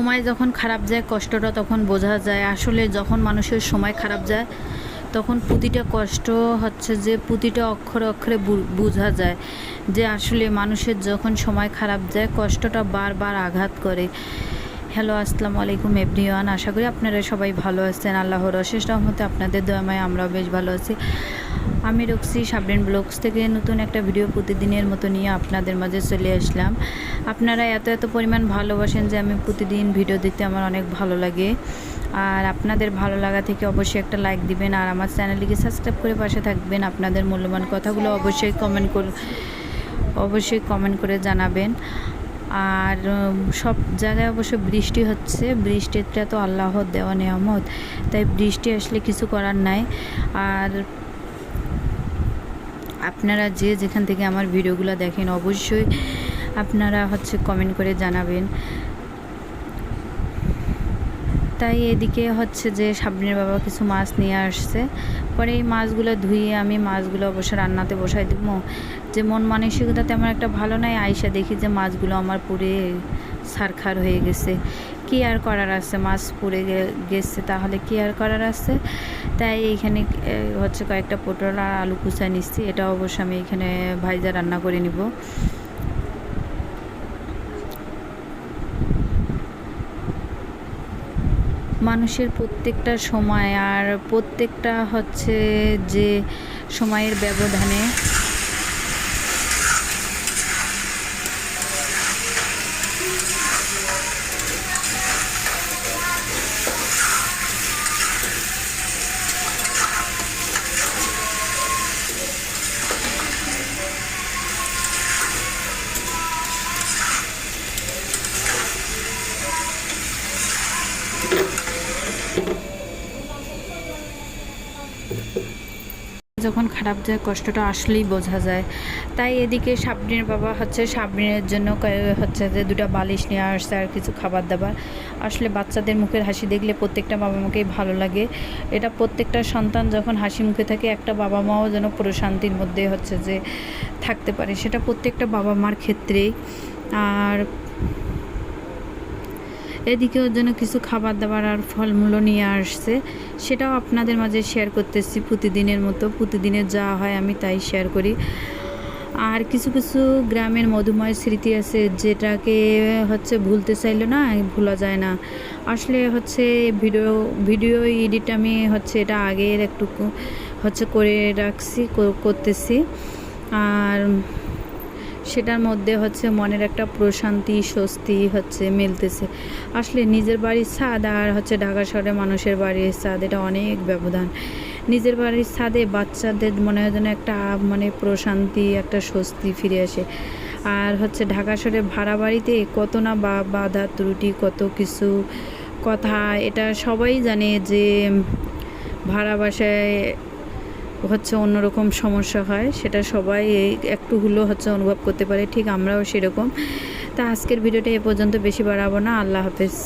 সময় যখন খারাপ যায়, কষ্টটা তখন বোঝা যায়। আসলে যখন মানুষের সময় খারাপ যায়, তখন প্রতিটা কষ্ট হচ্ছে যে প্রতিটা অক্ষরে অক্ষরে বোঝা যায় যে আসলে মানুষের যখন সময় খারাপ যায়, কষ্টটা বারবার আঘাত করে। হ্যালো আসসালামু আলাইকুম এভরিওয়ান আশা করি আপনারা সবাই ভালো আছেন। আল্লাহর অশেষ রহমতে আপনাদের দয়াময় আমরাও বেশ ভালো আছি। আমি রক্সি সাবরেন ব্লগস থেকে নতুন একটা ভিডিও প্রতিদিনের মতো নিয়ে আপনাদের মাঝে চলে আসলাম। আপনারা এত এত পরিমাণ ভালোবাসেন যে আমি প্রতিদিন ভিডিও দিতে আমার অনেক ভালো লাগে। আর আপনাদের ভালো লাগা থেকে অবশ্যই একটা লাইক দিবেন আর আমার চ্যানেলটিকে সাবস্ক্রাইব করে পাশে থাকবেন। আপনাদের মূল্যবান কথাগুলো অবশ্যই কমেন্ট কর, অবশ্যই কমেন্ট করে জানাবেন। আর সব জায়গায় অবশ্য বৃষ্টি হচ্ছে। বৃষ্টিটা তো আল্লাহর দেওয়া নিয়ামত। তাই বৃষ্টি আসলে কিছু করার নাই। আর আপনারা যে যেখান থেকে আমার ভিডিওগুলো দেখেন, অবশ্যই আপনারা হচ্ছে কমেন্ট করে জানাবেন। তাই এদিকে হচ্ছে যে সাবনের বাবা কিছু মাছ নিয়ে আসছে। পরে এই মাছগুলো ধুয়ে আমি মাছগুলো অবশ্য রান্নাতে বসাই দিব। যে মন মানসিকতা তেমন একটা ভালো নয় আইসা দেখি যে মাছগুলো আমার পুড়ে সারখার হয়ে গেছে। কি আর করার আছে? মাছ পুড়ে গেছে তাহলে কি আর করার আছে? তাই এইখানে এ, হচ্ছে কয়েকটা পটল আর আলু কুচা নিচ্ছি। এটা অবশ্য আমি এখানে ভাইজা রান্না করে নিব। মানুষের প্রত্যেকটা সময় আর প্রত্যেকটা হচ্ছে যে সময়ের ব্যবধানে যখন খারাপ যায় কষ্টটা আসলেই বোঝা যায়। তাই এদিকে সাবরিনের বাবা হচ্ছে, সাবরিনের জন্য হচ্ছে যে দুটো বালিশ নিয়ে আসছে আর কিছু খাবার দাবার। আসলে বাচ্চাদের মুখের হাসি দেখলে প্রত্যেকটা বাবা মাকেই ভালো লাগে। এটা প্রত্যেকটা সন্তান যখন হাসি মুখে থাকে, একটা বাবা মাও যেন প্রশান্তির মধ্যে হচ্ছে যে থাকতে পারে। সেটা প্রত্যেকটা বাবা মার ক্ষেত্রেই। আর এদিকে ওর জন্য কিছু খাবার দাবার আর ফলমূলও নিয়ে আসছে। সেটাও আপনাদের মাঝে শেয়ার করতেছি প্রতিদিনের মতো। প্রতিদিনের যা হয় আমি তাই শেয়ার করি। আর কিছু কিছু গ্রামের মধুময় স্মৃতি আছে যেটাকে হচ্ছে ভুলতে চাইলে না ভোলা যায় না। আসলে হচ্ছে ভিডিও ভিডিও এডিট আমি হচ্ছে এটা আগের একটু হচ্ছে করে রাখছি কর- করতেছি। আর সেটার মধ্যে হচ্ছে মনের একটা প্রশান্তি, স্বস্তি হচ্ছে মিলতেছে। আসলে নিজের বাড়ির ছাদ আর হচ্ছে ঢাকা শহরে মানুষের বাড়ির ছাদ, এটা অনেক ব্যবধান। নিজের বাড়ির ছাদে বাচ্চাদের মনে হয় যেন একটা মানে প্রশান্তি, একটা স্বস্তি ফিরে আসে। আর হচ্ছে ঢাকা শহরে ভাড়া বাড়িতে কত না বা বাধা ত্রুটি, কত কিছু কথা, এটা সবাই জানে যে ভাড়া বাসায় হচ্ছে অন্যরকম সমস্যা হয়, সেটা সবাই এই একটু হলেও হচ্ছে অনুভব করতে পারে, ঠিক আমরাও সেরকম। তা আজকের ভিডিওটা এ পর্যন্ত, বেশি বাড়াবো না, আল্লাহ হাফেজ।